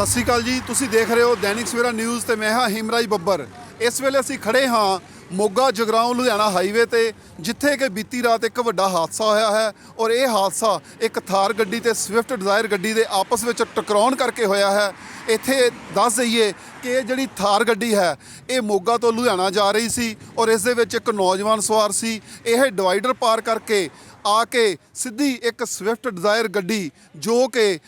ਸਤਿ ਸ਼੍ਰੀ ਅਕਾਲ ਜੀ। ਤੁਸੀਂ ਦੇਖ ਰਹੇ ਹੋ ਦੈਨਿਕ ਸਵੇਰਾ ਨਿਊਜ਼ ਤੇ ਮੈਂ ਹਾਂ ਹਿਮਰਾਜ ਬੱਬਰ। ਇਸ ਵੇਲੇ ਅਸੀਂ ਖੜੇ ਹਾਂ ਮੋਗਾ ਜਗਰਾਉਂ ਲੁਧਿਆਣਾ ਹਾਈਵੇ ਤੇ, ਜਿੱਥੇ ਕਿ ਬੀਤੀ ਰਾਤ ਇੱਕ ਵੱਡਾ ਹਾਦਸਾ ਹੋਇਆ ਹੈ ਔਰ ਇਹ ਹਾਦਸਾ ਇੱਕ ਥਾਰ ਗੱਡੀ ਤੇ ਸਵਿਫਟ ਡਿਜ਼ਾਇਰ ਗੱਡੀ ਦੇ ਆਪਸ ਵਿੱਚ ਟਕਰਾਉਣ ਕਰਕੇ ਹੋਇਆ ਹੈ। ਇੱਥੇ ਦੱਸ ਦਈਏ ਕਿ ਇਹ ਜਿਹੜੀ ਥਾਰ ਗੱਡੀ ਹੈ, ਇਹ ਮੋਗਾ ਤੋਂ ਲੁਧਿਆਣਾ ਜਾ ਰਹੀ ਸੀ ਔਰ ਇਸ ਦੇ ਵਿੱਚ ਇੱਕ ਨੌਜਵਾਨ ਸਵਾਰ ਸੀ। ਇਹ ਡਿਵਾਈਡਰ ਪਾਰ ਕਰਕੇ ਆ ਕੇ ਸਿੱਧੀ ਇੱਕ ਸਵਿਫਟ ਡਿਜ਼ਾਇਰ ਗੱਡੀ ਜੋ ਕਿ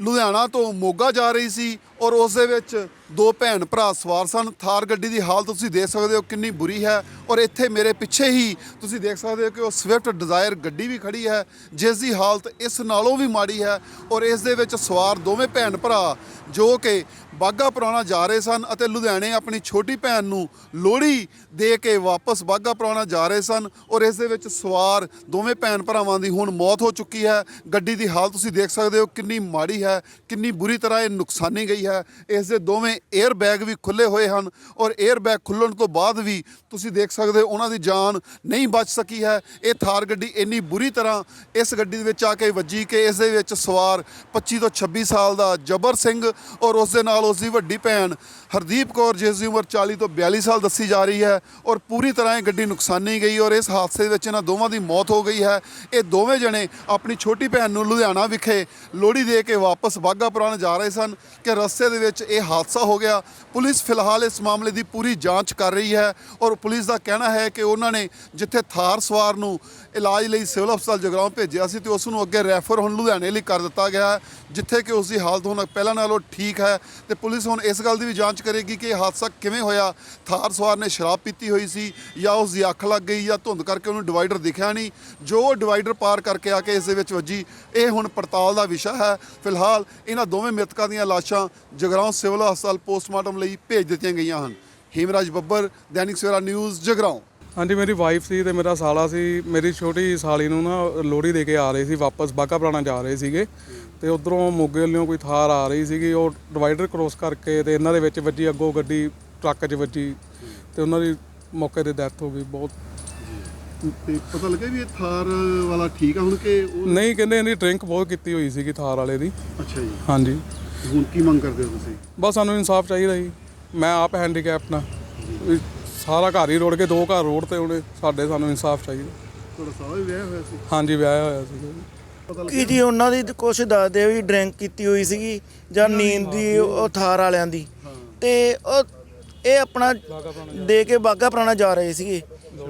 ਲੁਧਿਆਣਾ ਤੋਂ ਮੋਗਾ ਜਾ ਰਹੀ ਸੀ ਔਰ ਉਸ ਦੇ ਵਿੱਚ ਦੋ ਭੈਣ ਭਰਾ ਸਵਾਰ ਸਨ। ਥਾਰ ਗੱਡੀ ਦੀ ਹਾਲਤ ਤੁਸੀਂ ਦੇਖ ਸਕਦੇ ਹੋ ਕਿੰਨੀ ਬੁਰੀ ਹੈ ਔਰ ਇੱਥੇ ਮੇਰੇ ਪਿੱਛੇ ਹੀ ਤੁਸੀਂ ਦੇਖ ਸਕਦੇ ਹੋ ਕਿ ਉਹ ਸਵਿਫਟ ਡਿਜ਼ਾਇਰ ਗੱਡੀ ਵੀ ਖੜੀ ਹੈ, ਜਿਸ ਦੀ ਹਾਲਤ ਇਸ ਨਾਲੋਂ ਵੀ ਮਾੜੀ ਹੈ ਔਰ ਇਸ ਦੇ ਵਿੱਚ ਸਵਾਰ ਦੋਵੇਂ ਭੈਣ ਭਰਾ ਜੋ ਕਿ ਬਾਗਾ ਪੁਰਾਣਾ ਜਾ ਰਹੇ ਸਨ ਅਤੇ ਲੁਧਿਆਣੇ ਆਪਣੀ ਛੋਟੀ ਭੈਣ ਨੂੰ ਲੋਹੜੀ ਦੇ ਕੇ ਵਾਪਸ ਬਾਗਾ ਪੁਰਾਣਾ ਜਾ ਰਹੇ ਸਨ ਔਰ ਇਸ ਦੇ ਵਿੱਚ ਸਵਾਰ ਦੋਵੇਂ ਭੈਣ ਭਰਾਵਾਂ ਦੀ ਹੁਣ ਮੌਤ ਹੋ ਚੁੱਕੀ ਹੈ। ਗੱਡੀ ਦੀ ਹਾਲਤ ਤੁਸੀਂ ਦੇਖ ਸਕਦੇ ਹੋ, ਕਿੰਨੀ ਮਾੜੀ ਹੈ, ਕਿੰਨੀ ਬੁਰੀ ਤਰ੍ਹਾਂ ਇਹ ਨੁਕਸਾਨੀ ਗਈ ਹੈ। ਇਸ ਦੇ ਦੋਵੇਂ 에ਅਰ ਬੈਗ ਵੀ ਖੁੱਲੇ ਹੋਏ ਹਨ ਔਰ 에ਅਰ ਬੈਗ ਖੁੱਲਣ ਤੋਂ ਬਾਅਦ ਵੀ ਤੁਸੀਂ ਦੇਖ ਸਕਦੇ ਹੋ ਉਹਨਾਂ ਦੀ ਜਾਨ ਨਹੀਂ ਬਚ ਸਕੀ ਹੈ। ਇਹ ਥਾਰ ਗੱਡੀ ਇੰਨੀ ਬੁਰੀ ਤਰ੍ਹਾਂ ਇਸ ਗੱਡੀ ਦੇ ਵਿੱਚ ਆ ਕੇ ਵੱਜੀ ਕਿ ਇਸ ਦੇ ਵਿੱਚ ਸਵਾਰ 25 ਤੋਂ 26 ਸਾਲ ਦਾ ਜਬਰ ਸਿੰਘ ਔਰ ਉਸ ਦੇ ਨਾਲ ਉਸ ਦੀ ਵੱਡੀ ਭੈਣ ਹਰਦੀਪ ਕੌਰ, ਜਿਸ ਦੀ ਉਮਰ 40 ਤੋਂ 42 ਸਾਲ ਦੱਸੀ ਜਾ ਰਹੀ ਹੈ ਔਰ ਪੂਰੀ ਤਰ੍ਹਾਂ ਇਹ ਗੱਡੀ ਨੁਕਸਾਨੀ ਗਈ ਔਰ ਇਸ ਹਾਦਸੇ ਦੇ ਵਿੱਚ ਇਹਨਾਂ ਦੋਵਾਂ ਦੀ ਮੌਤ ਹੋ ਗਈ ਹੈ। ਇਹ ਦੋਵੇਂ ਜਣੇ ਆਪਣੀ ਛੋਟੀ ਭੈਣ ਨੂੰ ਲੁਧਿਆਣਾ ਵਿਖੇ ਲੋਹੜੀ ਦੇ ਕੇ ਵਾਪਸ ਬਾਗਾ ਪੁਰਾਣਾ ਜਾ ਰਹੇ ਸਨ ਕਿ ਰਸਤੇ ਦੇ ਵਿੱਚ ਇਹ ਹਾਦਸਾ ਹੋ ਗਿਆ। ਪੁਲਿਸ ਫਿਲਹਾਲ ਇਸ ਮਾਮਲੇ ਦੀ ਪੂਰੀ ਜਾਂਚ ਕਰ ਰਹੀ ਹੈ ਔਰ ਪੁਲਿਸ ਦਾ ਕਹਿਣਾ ਹੈ ਕਿ ਉਹਨਾਂ ਨੇ ਜਿੱਥੇ ਥਾਰ ਸਵਾਰ ਨੂੰ ਇਲਾਜ ਲਈ ਸਿਵਲ ਹਸਪਤਾਲ ਜਗਰਾਉਂ ਭੇਜਿਆ ਸੀ ਤੇ ਉਸ ਨੂੰ ਅੱਗੇ ਰੈਫਰ ਹੁਣ ਲੁਧਿਆਣੇ ਲਈ ਕਰ ਦਿੱਤਾ ਗਿਆ ਹੈ, ਜਿੱਥੇ ਕਿ ਉਸ ਦੀ ਹਾਲਤ ਹੁਣ ਪਹਿਲਾਂ ਨਾਲੋਂ ਠੀਕ ਹੈ ਤੇ ਪੁਲਿਸ ਹੁਣ ਇਸ ਗੱਲ ਦੀ ਵੀ ਜਾਂਚ ਕਰੇਗੀ ਕਿ ਇਹ ਹਾਦਸਾ ਕਿਵੇਂ ਹੋਇਆ। ਥਾਰ ਸਵਾਰ ਨੇ ਸ਼ਰਾਬ ਪੀਤੀ ਹੋਈ ਸੀ ਜਾਂ ਉਸ ਦੀ ਅੱਖ ਲੱਗ ਗਈ ਜਾਂ ਧੁੰਦ ਕਰਕੇ ਉਹਨੂੰ ਡਿਵਾਈਡਰ ਦਿਖਿਆ ਨਹੀਂ। ਜੋ ਡਿਵਾਈਡਰ ਪਾਰ ਕਰਕੇ ਆ ਕੇ ਇਸ ਦੇ ਵਿੱਚ ਵੱਜੀ, ਇਹ ਹੁਣ ਪੜਤਾਲ ਦਾ ਵਿਸ਼ਾ ਹੈ। ਫਿਲਹਾਲ ਇਹਨਾਂ ਦੋਵੇਂ ਮ੍ਰਿਤਕਾਂ ਦੀਆਂ ਲਾਸ਼ਾਂ ਜਗਰਾਉਂ ਸਿਵਲ ਹਸਪਤਾਲ ਪੋਸਟਮਾਰਟਮ ਲਈ ਭੇਜ ਦਿੱਤੀਆਂ ਗਈਆਂ ਹਨ। ਹੇਮਰਾਜ ਬੱਬਰ, ਦੈਨਿਕ ਸਵੇਰਾ ਨਿਊਜ਼, ਜਗਰਾਉਂ। ਹਾਂਜੀ ਮੇਰੀ ਵਾਈਫ ਸੀ ਤੇ ਮੇਰਾ ਸਾਲਾ ਸੀ। ਮੇਰੀ ਛੋਟੀ ਸਾਲੀ ਨੂੰ ਨਾ ਲੋਹੜੀ ਦੇ ਕੇ ਆ ਰਹੇ ਸੀ ਵਾਪਸ ਬਾਗਾ ਪੁਰਾਣਾ ਜਾ ਰਹੇ ਸੀਗੇ। ਤੇ ਉਧਰੋਂ ਮੋਗੇ ਵੱਲੋਂ ਕੋਈ ਥਾਰ ਆ ਰਹੀ ਸੀਗੀ ਉਹ ਡਿਵਾਈਡਰ ਕ੍ਰੋਸ ਕਰਕੇ ਤੇ ਇਹਨਾਂ ਦੇ ਵਿੱਚ ਵੱਜੀ ਅੱਗੋਂ ਗੱਡੀ ਟਰੱਕ 'ਚ ਵੱਜੀ। ਤੇ ਉਹਨਾਂ ਦੀ ਮੌਕੇ ਤੇ ਡੈਥ ਹੋ ਗਈ ਬਹੁਤ। ਤੇ ਪਤਾ ਲੱਗਿਆ ਵੀ ਇਹ ਥਾਰ ਵਾਲਾ ਠੀਕ ਆ ਹੁਣ ਕਿ ਉਹ ਨਹੀਂ ਕਹਿੰਦੇ ਇਹਦੀ ਡਰਿੰਕ ਬਹੁਤ ਕੀਤੀ ਹੋਈ ਸੀਗੀ ਥਾਰ ਵਾਲੇ ਦੀ। ਅੱਛਾ ਜੀ। ਹਾਂਜੀ। ਹੁਣ ਕੀ ਮੰਗ ਕਰਦੇ ਹੋ ਤੁਸੀਂ? ਬਸ ਸਾਨੂੰ ਇਨਸਾਫ ਚਾਹੀਦਾ ਜੀ। ਮੈਂ ਆਪ ਹੈਂਡੀਕੈਪ ਨਾ। ਸਾਰਾ ਘਰ ਹੀ ਰੋੜ ਕੇ ਦੋ ਘਰ ਰੋਡ ਤੇ ਉਹਨੇ ਸਾਡੇ ਸਾਨੂੰ ਇਨਸਾਫ ਚਾਹੀਦਾ। ਤੁਹਾਡਾ ਵੀ ਵਿਆਹ ਹੋਇਆ ਸੀ? ਹਾਂਜੀ ਵਿਆਹ ਹੋਇਆ ਪਤਾ ਕੀ ਜੀ ਉਹਨਾਂ ਦੀ ਕੁਛ ਦੱਸਦੇ ਵੀ ਡਰਿੰਕ ਕੀਤੀ ਹੋਈ ਸੀਗੀ ਜਾਂ ਨੀਂਦ ਦੀ ਉਹ ਥਾਰ ਵਾਲਿਆਂ ਦੀ। ਤੇ ਉਹ ਇਹ ਆਪਣਾ ਦੇ ਕੇ ਬਾਗਾ ਪੁਰਾਣਾ ਜਾ ਰਹੇ ਸੀਗੇ।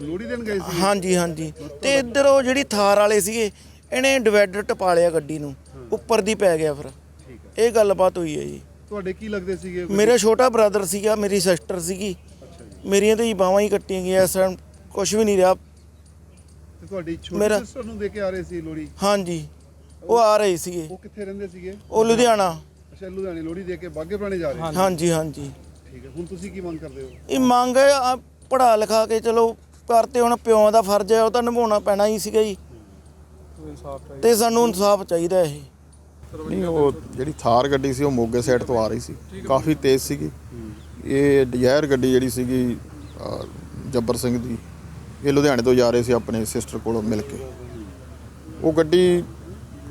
ਲੋਹੜੀ ਦੇਣ ਗਏ ਸੀ? ਹਾਂਜੀ ਹਾਂਜੀ। ਤੇ ਇੱਧਰ ਉਹ ਜਿਹੜੀ ਥਾਰ ਵਾਲੇ ਸੀਗੇ ਇਹਨੇ ਡਿਵਾਈਡਰ ਟਪਾ ਲਿਆ ਗੱਡੀ ਨੂੰ ਉੱਪਰ ਦੀ ਪੈ ਗਿਆ ਫਿਰ। ਠੀਕ ਹੈ ਇਹ ਗੱਲਬਾਤ ਹੋਈ ਹੈ ਜੀ। ਤੁਹਾਡੇ ਕੀ ਲੱਗਦੇ ਸੀਗੇ? ਮੇਰਾ ਛੋਟਾ ਬ੍ਰਦਰ ਸੀਗਾ ਮੇਰੀ ਸਿਸਟਰ ਸੀਗੀ। ਮੇਰੀਆਂ ਤੇ ਹੀ ਬਾਹਾਂ ਹੀ ਕੱਟੀਆਂ ਗਈਆਂ ਇਸ ਟਾਈਮ ਕੁਝ ਵੀ ਨਹੀਂ ਰਿਹਾ। ਤੇ ਤੁਹਾਡੀ ਛੋਟੀ ਮੇਰਾ- ਸਿਸਟਰ ਨੂੰ ਦੇ ਕੇ ਆ ਰਹੇ ਸੀ ਲੋਹੜੀ? ਹਾਂਜੀ ਉਹ ਆ ਰਹੇ ਸੀਗੇ। ਉਹ ਕਿੱਥੇ ਰਹਿੰਦੇ ਸੀਗੇ? ਉਹ ਲੁਧਿਆਣਾ। ਅੱਛਾ ਲੁਧਿਆਣੇ ਲੋਹੜੀ ਦੇ ਕੇ ਬਾਗੇ ਪੁਰਾਣੇ ਜਾ ਰਹੇ ਹਾਂਜੀ ਹਾਂਜੀ। ਠੀਕ ਹੈ ਹੁਣ ਤੁਸੀਂ ਕੀ ਮੰਗ ਕਰਦੇ ਹੋ? ਇਹ ਮੰਗ ਹੈ ਆ ਪੜਾ ਲਿਖਾ ਕੇ ਚਲੋ ਕਰਤੇ ਹੁਣ ਪਿਓ ਦਾ ਫਰਜ਼ ਹੈ ਉਹ ਤਾਂ ਨਿਭਾਉਣਾ ਪੈਣਾ ਹੀ ਸੀਗਾ ਜੀ। ਤੇ ਸਾਨੂੰ ਇਨਸਾਫ ਚਾਹੀਦਾ ਇਹ। ਨਹੀਂ ਉਹ ਜਿਹੜੀ ਥਾਰ ਗੱਡੀ ਸੀ ਉਹ ਮੋਗੇ ਸਾਈਡ ਤੋਂ ਆ ਰਹੀ ਸੀ। ਕਾਫੀ ਤੇਜ਼ ਸੀਗੀ। ਇਹ ਡਿਜ਼ਾਇਰ ਗੱਡੀ ਜਿਹੜੀ ਸੀਗੀ ਜੱਬਰ ਸਿੰਘ ਦੀ ਇਹ ਲੁਧਿਆਣੇ ਤੋਂ ਜਾ ਰਹੇ ਸੀ ਆਪਣੇ ਸਿਸਟਰ ਕੋਲੋਂ ਮਿਲ ਕੇ। ਉਹ ਗੱਡੀ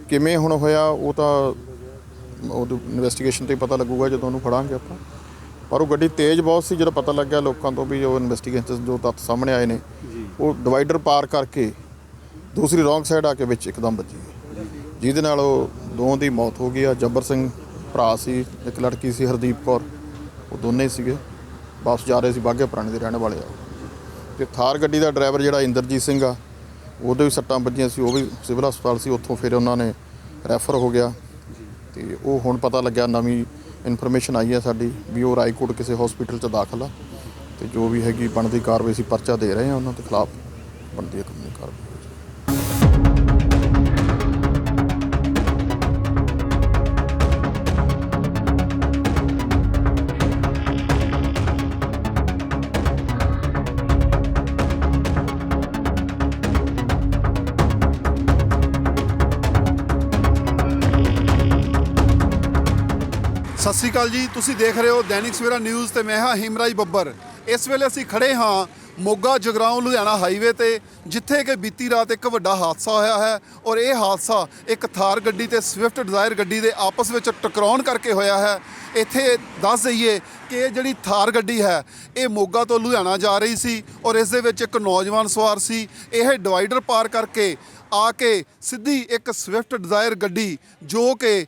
ਕਿਵੇਂ ਹੁਣ ਹੋਇਆ ਉਹ ਤਾਂ ਉਹ ਇਨਵੈਸਟੀਗੇਸ਼ਨ ਤੇ ਪਤਾ ਲੱਗੂਗਾ ਜਦੋਂ ਉਹਨੂੰ ਫੜਾਂਗੇ ਆਪਾਂ। ਪਰ ਉਹ ਗੱਡੀ ਤੇਜ਼ ਬਹੁਤ ਸੀ ਜਦੋਂ ਪਤਾ ਲੱਗਿਆ ਲੋਕਾਂ ਤੋਂ ਵੀ ਉਹ ਇਨਵੈਸਟੀਗੇਸ਼ਨ ਜੋ ਤੱਥ ਸਾਹਮਣੇ ਆਏ ਨੇ। ਉਹ ਡਿਵਾਈਡਰ ਪਾਰ ਕਰਕੇ ਦੂਸਰੀ ਰੌਂਗ ਸਾਈਡ ਆ ਕੇ ਵਿੱਚ ਇੱਕਦਮ ਵੱਜੀ। ਜਿਹਦੇ ਨਾਲ ਉਹ ਦੋਵਾਂ ਦੀ ਮੌਤ ਹੋ ਗਈ ਆ। ਜੱਬਰ ਸਿੰਘ ਭਰਾ ਸੀ, ਇੱਕ ਲੜਕੀ ਸੀ, ਹਰਦੀਪ ਕੌਰ। ਉਹ ਦੋਨੇ ਸੀਗੇ। ਵਾਪਸ ਜਾ ਰਹੇ ਸੀ ਬਾਗੇ ਪੁਰਾਣੇ ਦੇ ਰਹਿਣ ਵਾਲੇ ਆ। ਤੇ ਥਾਰ ਗੱਡੀ ਦਾ ਡਰਾਈਵਰ ਜਿਹੜਾ ਇੰਦਰਜੀਤ ਸਿੰਘ ਆ, ਉਹਦੇ ਵੀ ਸੱਟਾਂ ਵੱਜੀਆਂ ਸੀ, ਉਹ ਵੀ ਸਿਵਲ ਹਸਪਤਾਲ ਸੀ। ਉੱਥੋਂ ਫਿਰ ਉਹਨਾਂ ਨੇ ਰੈਫਰ ਹੋ ਗਿਆ। ਤੇ ਉਹ ਹੁਣ ਪਤਾ ਲੱਗਿਆ, ਨਵੀਂ ਇਨਫੋਰਮੇਸ਼ਨ ਆਈ ਹੈ ਸਾਡੀ ਵੀ ਉਹ ਰਾਏਕੋਟ ਕਿਸੇ ਹਸਪੀਟਲ 'ਚ ਦਾਖਲ ਆ। ਤੇ ਜੋ ਵੀ ਹੈਗੀ ਬਣਦੀ ਕਾਰਵਾਈ ਸੀ ਪਰਚਾ ਦੇ ਰਹੇ ਆ ਉਹਨਾਂ ਦੇ ਖਿਲਾਫ ਬਣਦੀ ਹੈ ਕਾਨੂੰਨੀ ਕਾਰਵਾਈ। ਸ਼੍ਰੀ ਅਕਾਲ ਜੀ। ਤੁਸੀਂ ਦੇਖ ਰਹੇ ਹੋ ਦੈਨਿਕ ਸਵੇਰਾ ਨਿਊਜ਼ ਤੇ ਮੈਂ ਹਾਂ ਹਿਮਰਾਜ ਬੱਬਰ। ਇਸ ਵੇਲੇ ਅਸੀਂ ਖੜੇ ਹਾਂ ਮੋਗਾ ਜਗਰਾਉਂ ਲੁਧਿਆਣਾ ਹਾਈਵੇ ਤੇ, ਜਿੱਥੇ ਕਿ ਬੀਤੀ ਰਾਤ ਇੱਕ ਵੱਡਾ ਹਾਦਸਾ ਹੋਇਆ ਹੈ ਔਰ ਇਹ ਹਾਦਸਾ ਇੱਕ ਥਾਰ ਗੱਡੀ ਤੇ ਸਵਿਫਟ ਡਿਜ਼ਾਇਰ ਗੱਡੀ ਦੇ ਆਪਸ ਵਿੱਚ ਟਕਰਾਉਣ ਕਰਕੇ ਹੋਇਆ ਹੈ। ਇੱਥੇ ਦੱਸ ਦਈਏ ਕਿ ਇਹ ਜਿਹੜੀ ਥਾਰ ਗੱਡੀ ਹੈ, ਇਹ ਮੋਗਾ ਤੋਂ ਲੁਧਿਆਣਾ ਜਾ ਰਹੀ ਸੀ ਔਰ ਇਸ ਦੇ ਵਿੱਚ ਇੱਕ ਨੌਜਵਾਨ ਸਵਾਰ ਸੀ। ਇਹ ਡਿਵਾਈਡਰ ਪਾਰ ਕਰਕੇ ਆ ਕੇ ਸਿੱਧੀ ਇੱਕ ਸਵਿਫਟ ਡਿਜ਼ਾਇਰ ਗੱਡੀ ਜੋ ਕਿ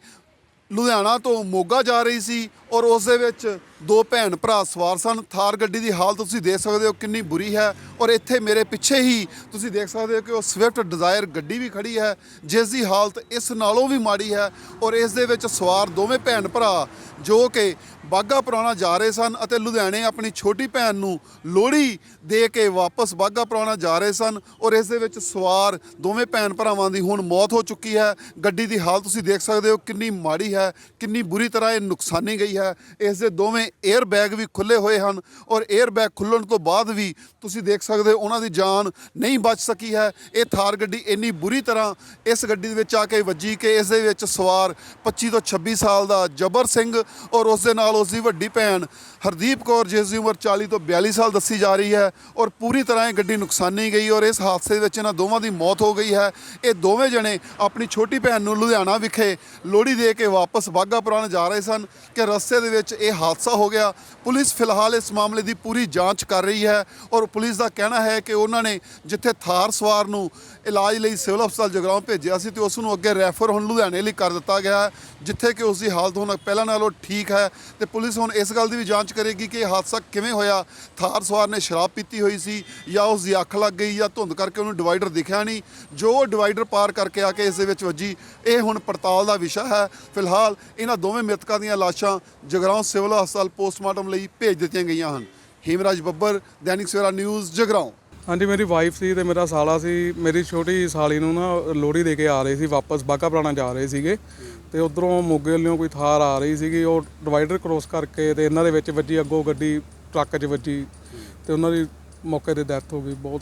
ਲੁਧਿਆਣਾ ਤੋਂ ਮੋਗਾ ਜਾ ਰਹੀ ਸੀ ਔਰ ਉਸ ਦੇ ਵਿੱਚ ਦੋ ਭੈਣ ਭਰਾ ਸਵਾਰ ਸਨ। ਥਾਰ ਗੱਡੀ ਦੀ ਹਾਲਤ ਤੁਸੀਂ ਦੇਖ ਸਕਦੇ ਹੋ ਕਿੰਨੀ ਬੁਰੀ ਹੈ ਔਰ ਇੱਥੇ ਮੇਰੇ ਪਿੱਛੇ ਹੀ ਤੁਸੀਂ ਦੇਖ ਸਕਦੇ ਹੋ ਕਿ ਉਹ ਸਵਿਫਟ ਡਿਜ਼ਾਇਰ ਗੱਡੀ ਵੀ ਖੜੀ ਹੈ, ਜਿਸ ਦੀ ਹਾਲਤ ਇਸ ਨਾਲੋਂ ਵੀ ਮਾੜੀ ਹੈ ਔਰ ਇਸ ਦੇ ਵਿੱਚ ਸਵਾਰ ਦੋਵੇਂ ਭੈਣ ਭਰਾ ਜੋ ਕਿ ਬਾਗਾ ਪੁਰਾਣਾ ਜਾ ਰਹੇ ਸਨ ਅਤੇ ਲੁਧਿਆਣੇ ਆਪਣੀ ਛੋਟੀ ਭੈਣ ਨੂੰ ਲੋਹੜੀ ਦੇ ਕੇ ਵਾਪਸ ਬਾਗਾ ਪੁਰਾਣਾ ਜਾ ਰਹੇ ਸਨ ਔਰ ਇਸ ਦੇ ਵਿੱਚ ਸਵਾਰ ਦੋਵੇਂ ਭੈਣ ਭਰਾਵਾਂ ਦੀ ਹੁਣ ਮੌਤ ਹੋ ਚੁੱਕੀ ਹੈ। ਗੱਡੀ ਦੀ ਹਾਲਤ ਤੁਸੀਂ ਦੇਖ ਸਕਦੇ ਹੋ, ਕਿੰਨੀ ਮਾੜੀ ਹੈ, ਕਿੰਨੀ ਬੁਰੀ ਤਰ੍ਹਾਂ ਇਹ ਨੁਕਸਾਨੀ ਗਈ ਹੈ। ਇਸ ਦੇ ਦੋਵੇਂ 에ਅਰ ਬੈਗ ਵੀ ਖੁੱਲੇ ਹੋਏ ਹਨ ਔਰ 에ਅਰ ਬੈਗ ਖੁੱਲਣ ਤੋਂ ਬਾਅਦ ਵੀ ਤੁਸੀਂ ਦੇਖ ਸਕਦੇ ਹੋ ਉਹਨਾਂ ਦੀ ਜਾਨ ਨਹੀਂ ਬਚ ਸਕੀ ਹੈ। ਇਹ ਥਾਰ ਗੱਡੀ ਇੰਨੀ ਬੁਰੀ ਤਰ੍ਹਾਂ ਇਸ ਗੱਡੀ ਦੇ ਵਿੱਚ ਆ ਕੇ ਵੱਜੀ ਕਿ ਇਸ ਦੇ ਵਿੱਚ ਸਵਾਰ 25 ਤੋਂ 26 ਸਾਲ ਦਾ ਜਬਰ ਸਿੰਘ ਔਰ ਉਸ ਦੇ ਨਾਲ ਉਸ ਦੀ ਵੱਡੀ ਭੈਣ ਹਰਦੀਪ ਕੌਰ, ਜਿਸ ਦੀ ਉਮਰ 40 ਤੋਂ 42 ਸਾਲ ਦੱਸੀ ਜਾ ਰਹੀ ਹੈ ਔਰ ਪੂਰੀ ਤਰ੍ਹਾਂ ਇਹ ਗੱਡੀ ਨੁਕਸਾਨੀ ਗਈ ਔਰ ਇਸ ਹਾਦਸੇ ਦੇ ਵਿੱਚ ਇਹਨਾਂ ਦੋਵਾਂ ਦੀ ਮੌਤ ਹੋ ਗਈ ਹੈ। ਇਹ ਦੋਵੇਂ ਜਣੇ ਆਪਣੀ ਛੋਟੀ ਭੈਣ ਨੂੰ ਲੁਧਿਆਣਾ ਵਿਖੇ ਲੋਹੜੀ ਦੇ ਕੇ ਵਾਪਸ ਬਾਗਾ ਪੁਰਾਣਾ ਜਾ ਰਹੇ ਸਨ ਕਿ ਰਸਤੇ ਦੇ ਵਿੱਚ ਇਹ ਹਾਦਸਾ ਹੋ ਗਿਆ। ਪੁਲਿਸ ਫਿਲਹਾਲ ਇਸ ਮਾਮਲੇ ਦੀ ਪੂਰੀ ਜਾਂਚ ਕਰ ਰਹੀ ਹੈ ਔਰ ਪੁਲਿਸ ਦਾ ਕਹਿਣਾ ਹੈ ਕਿ ਉਹਨਾਂ ਨੇ ਜਿੱਥੇ ਥਾਰ ਸਵਾਰ ਨੂੰ ਇਲਾਜ ਲਈ ਸਿਵਲ ਹਸਪਤਾਲ ਜਗਰਾਉਂ ਭੇਜਿਆ ਸੀ ਤੇ ਉਸ ਨੂੰ ਅੱਗੇ ਰੈਫਰ ਹੁਣ ਲੁਧਿਆਣੇ ਲਈ ਕਰ ਦਿੱਤਾ ਗਿਆ ਹੈ, ਜਿੱਥੇ ਕਿ ਉਸ ਦੀ ਹਾਲਤ ਹੁਣ ਪਹਿਲਾਂ ਨਾਲੋਂ ਠੀਕ ਹੈ ਤੇ ਪੁਲਿਸ ਹੁਣ ਇਸ ਗੱਲ ਦੀ ਵੀ ਜਾਂਚ ਕਰੇਗੀ ਕਿ ਇਹ ਹਾਦਸਾ ਕਿਵੇਂ ਹੋਇਆ। ਥਾਰ ਸਵਾਰ ਨੇ ਸ਼ਰਾਬ ਪੀਤੀ ਹੋਈ ਸੀ ਜਾਂ ਉਸ ਦੀ ਅੱਖ ਲੱਗ ਗਈ ਜਾਂ ਧੁੰਦ ਕਰਕੇ ਉਹਨੂੰ ਡਿਵਾਈਡਰ ਦਿਖਿਆ ਨਹੀਂ। ਜੋ ਡਿਵਾਈਡਰ ਪਾਰ ਕਰਕੇ ਆ ਕੇ ਇਸ ਦੇ ਵਿੱਚ ਵੱਜੀ, ਇਹ ਹੁਣ ਪੜਤਾਲ ਦਾ ਵਿਸ਼ਾ ਹੈ। ਫਿਲਹਾਲ ਇਹਨਾਂ ਦੋਵੇਂ ਮ੍ਰਿਤਕਾਂ ਦੀਆਂ ਲਾਸ਼ਾਂ ਜਗਰਾਉਂ ਸਿਵਲ ਹਸਪਤਾਲ ਪੋਸਟਮਾਰਟਮ ਲਈ ਭੇਜ ਦਿੱਤੀਆਂ ਗਈਆਂ ਹਨ। ਹੇਮਰਾਜ ਬੱਬਰ, ਦੈਨਿਕ ਸਵੇਰਾ ਨਿਊਜ਼, ਜਗਰਾਉਂ। ਹਾਂਜੀ ਮੇਰੀ ਵਾਈਫ ਸੀ ਤੇ ਮੇਰਾ ਸਾਲਾ ਸੀ। ਮੇਰੀ ਛੋਟੀ ਸਾਲੀ ਨੂੰ ਨਾ ਲੋਹੜੀ ਦੇ ਕੇ ਆ ਰਹੇ ਸੀ ਵਾਪਸ ਬਾਗਾ ਪੁਰਾਣਾ ਜਾ ਰਹੇ ਸੀਗੇ। ਤੇ ਉਧਰੋਂ ਮੋਗੇ ਵੱਲੋਂ ਕੋਈ ਥਾਰ ਆ ਰਹੀ ਸੀਗੀ ਉਹ ਡਿਵਾਈਡਰ ਕ੍ਰੋਸ ਕਰਕੇ ਤੇ ਇਹਨਾਂ ਦੇ ਵਿੱਚ ਵੱਜੀ ਅੱਗੋਂ ਗੱਡੀ ਟਰੱਕ 'ਚ ਵੱਜੀ। ਤੇ ਉਹਨਾਂ ਦੀ ਮੌਕੇ ਤੇ ਡੈਥ ਹੋ ਗਈ ਬਹੁਤ।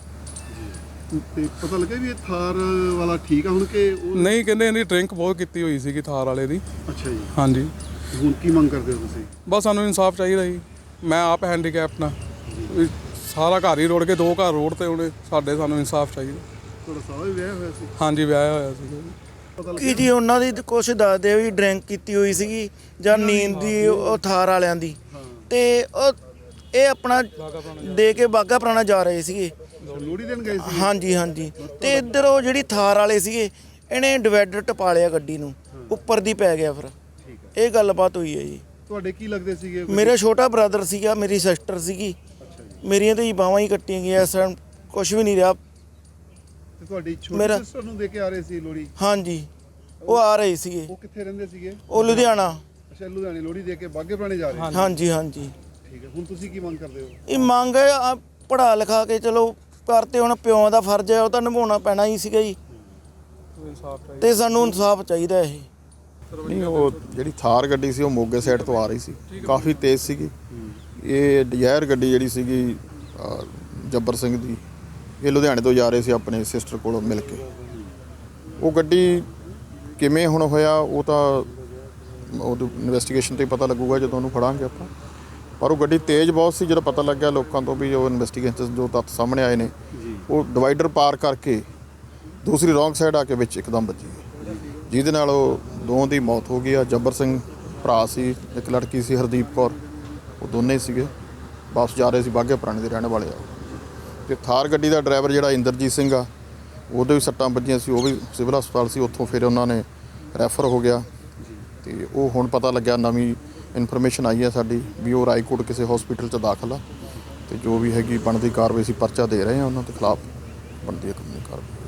ਤੇ ਪਤਾ ਲੱਗਿਆ ਵੀ ਇਹ ਥਾਰ ਵਾਲਾ ਠੀਕ ਆ ਹੁਣ ਕਿ ਉਹ ਨਹੀਂ ਕਹਿੰਦੇ ਇਹਦੀ ਡਰਿੰਕ ਬਹੁਤ ਕੀਤੀ ਹੋਈ ਸੀਗੀ ਥਾਰ ਵਾਲੇ ਦੀ। ਅੱਛਾ ਜੀ। ਹਾਂਜੀ। ਹੁਣ ਕੀ ਮੰਗ ਕਰਦੇ ਹੋ ਤੁਸੀਂ? ਬਸ ਸਾਨੂੰ ਇਨਸਾਫ ਚਾਹੀਦਾ ਜੀ। ਮੈਂ ਆਪ ਹੈਂਡੀਕੈਪ ਨਾ। ਸਾਰਾ ਘਰ ਹੀ ਰੋੜ ਕੇ ਦੋ ਘਰ ਰੋਡ ਤੇ ਉਹਨੇ ਸਾਡੇ ਸਾਨੂੰ ਇਨਸਾਫ ਚਾਹੀਦਾ। ਤੁਹਾਡਾ ਸਾਰਾ ਵਿਆਹ ਹੋਇਆ ਸੀ? ਹਾਂਜੀ ਵਿਆਹ ਹੋਇਆ ਪਤਾ ਕੀ ਜੀ ਉਹਨਾਂ ਦੀ ਕੁਛ ਦੱਸਦੇ ਵੀ ਡਰਿੰਕ ਕੀਤੀ ਹੋਈ ਸੀਗੀ ਜਾਂ ਨੀਂਦ ਦੀ ਉਹ ਥਾਰ ਵਾਲਿਆਂ ਦੀ। ਤੇ ਉਹ ਇਹ ਆਪਣਾ ਦੇ ਕੇ ਬਾਗਾ ਪੁਰਾਣਾ ਜਾ ਰਹੇ ਸੀਗੇ। ਲੋਹੜੀ ਦੇਣ ਗਏ ਸੀ? ਹਾਂਜੀ ਹਾਂਜੀ। ਤੇ ਇੱਧਰ ਉਹ ਜਿਹੜੀ ਥਾਰ ਵਾਲੇ ਸੀਗੇ ਇਹਨੇ ਡਿਵਾਈਡਰ ਟਪਾ ਲਿਆ ਗੱਡੀ ਨੂੰ। ਉੱਪਰ ਦੀ ਪੈ ਗਿਆ ਫਿਰ। ਠੀਕ ਹੈ ਇਹ ਗੱਲਬਾਤ ਹੋਈ ਹੈ ਜੀ। ਤੁਹਾਡੇ ਕੀ ਲੱਗਦੇ ਸੀਗੇ? ਮੇਰਾ ਛੋਟਾ ਬ੍ਰਦਰ ਸੀਗਾ ਮੇਰੀ ਸਿਸਟਰ ਸੀਗੀ। ਮੇਰੀਆਂ ਤੇ ਹੀ ਬਾਹਾਂ ਹੀ ਕੱਟੀਆਂ ਗਈਆਂ ਇਸ ਟਾਈਮ ਕੁਝ ਵੀ ਨਹੀਂ ਰਿਹਾ। ਤੇ ਤੁਹਾਡੀ ਛੋਟੀ ਮੇਰਾ- ਸਿਸਟਰ ਨੂੰ ਦੇ ਕੇ ਆ ਰਹੇ ਸੀ ਲੋਹੜੀ? ਹਾਂਜੀ ਉਹ ਆ ਰਹੇ ਸੀਗੇ। ਉਹ ਕਿੱਥੇ ਰਹਿੰਦੇ ਸੀਗੇ? ਉਹ ਲੁਧਿਆਣਾ। ਅੱਛਾ ਲੁਧਿਆਣੇ ਲੋਹੜੀ ਦੇ ਕੇ ਬਾਗੇ ਪੁਰਾਣੇ ਜਾ ਰਹੇ ਹਾਂਜੀ। ਹਾਂਜੀ ਹਾਂਜੀ। ਠੀਕ ਹੈ ਹੁਣ ਤੁਸੀਂ ਕੀ ਮੰਗ ਕਰਦੇ ਹੋ? ਇਹ ਮੰਗ ਹੈ ਆ ਪੜਾ ਲਿਖਾ ਕੇ ਚਲੋ ਕਰਤੇ ਹੁਣ ਪਿਓ ਦਾ ਫਰਜ਼ ਹੈ ਉਹ ਤਾਂ ਨਿਭਾਉਣਾ ਪੈਣਾ ਹੀ ਸੀਗਾ ਜੀ। ਤੇ ਸਾਨੂੰ ਇਨਸਾਫ ਚਾਹੀਦਾ ਇਹ। ਨਹੀਂ ਉਹ ਜਿਹੜੀ ਥਾਰ ਗੱਡੀ ਸੀ ਉਹ ਮੋਗੇ ਸਾਈਡ ਤੋਂ ਆ ਰਹੀ ਸੀ। ਕਾਫੀ ਤੇਜ਼ ਸੀਗੀ। ਇਹ ਡਿਜ਼ਾਇਰ ਗੱਡੀ ਜਿਹੜੀ ਸੀਗੀ ਜੱਬਰ ਸਿੰਘ ਦੀ ਇਹ ਲੁਧਿਆਣੇ ਤੋਂ ਜਾ ਰਹੇ ਸੀ ਆਪਣੇ ਸਿਸਟਰ ਕੋਲੋਂ ਮਿਲ ਕੇ। ਉਹ ਗੱਡੀ ਕਿਵੇਂ ਹੁਣ ਹੋਇਆ ਉਹ ਤਾਂ ਉਹ ਇਨਵੈਸਟੀਗੇਸ਼ਨ ਤੇ ਪਤਾ ਲੱਗੂਗਾ ਜਦੋਂ ਉਹਨੂੰ ਫੜਾਂਗੇ ਆਪਾਂ। ਪਰ ਉਹ ਗੱਡੀ ਤੇਜ਼ ਬਹੁਤ ਸੀ ਜਦੋਂ ਪਤਾ ਲੱਗਿਆ ਲੋਕਾਂ ਤੋਂ ਵੀ ਉਹ ਇਨਵੈਸਟੀਗੇਸ਼ਨ ਜੋ ਤੱਥ ਸਾਹਮਣੇ ਆਏ ਨੇ। ਉਹ ਡਿਵਾਈਡਰ ਪਾਰ ਕਰਕੇ ਦੂਸਰੀ ਰੌਂਗ ਸਾਈਡ ਆ ਕੇ ਵਿੱਚ ਇੱਕਦਮ ਵੱਜੀ। ਜਿਹਦੇ ਨਾਲ ਉਹ ਦੋਵਾਂ ਦੀ ਮੌਤ ਹੋ ਗਈ ਆ। ਜੱਬਰ ਸਿੰਘ ਭਰਾ ਸੀ, ਇੱਕ ਲੜਕੀ ਸੀ, ਹਰਦੀਪ ਕੌਰ। ਉਹ ਦੋਨੇ ਸੀਗੇ। ਵਾਪਸ ਜਾ ਰਹੇ ਸੀ ਬਾਗੇ ਪੁਰਾਣੇ ਦੇ ਰਹਿਣ ਵਾਲੇ ਆ। ਤੇ ਥਾਰ ਗੱਡੀ ਦਾ ਡਰਾਈਵਰ ਜਿਹੜਾ ਇੰਦਰਜੀਤ ਸਿੰਘ ਆ, ਉਹਦੇ ਵੀ ਸੱਟਾਂ ਵੱਜੀਆਂ ਸੀ, ਉਹ ਵੀ ਸਿਵਲ ਹਸਪਤਾਲ ਸੀ। ਉੱਥੋਂ ਫਿਰ ਉਹਨਾਂ ਨੇ ਰੈਫਰ ਹੋ ਗਿਆ। ਤੇ ਉਹ ਹੁਣ ਪਤਾ ਲੱਗਿਆ, ਨਵੀਂ ਇਨਫੋਰਮੇਸ਼ਨ ਆਈ ਹੈ ਸਾਡੀ ਵੀ ਉਹ ਰਾਏਕੋਟ ਕਿਸੇ ਹਸਪੀਟਲ 'ਚ ਦਾਖਲ ਆ। ਤੇ ਜੋ ਵੀ ਹੈਗੀ ਬਣਦੀ ਕਾਰਵਾਈ ਸੀ ਪਰਚਾ ਦੇ ਰਹੇ ਆ ਉਹਨਾਂ ਦੇ ਖਿਲਾਫ ਬਣਦੀ ਹੈ ਕਾਨੂੰਨੀ ਕਾਰਵਾਈ।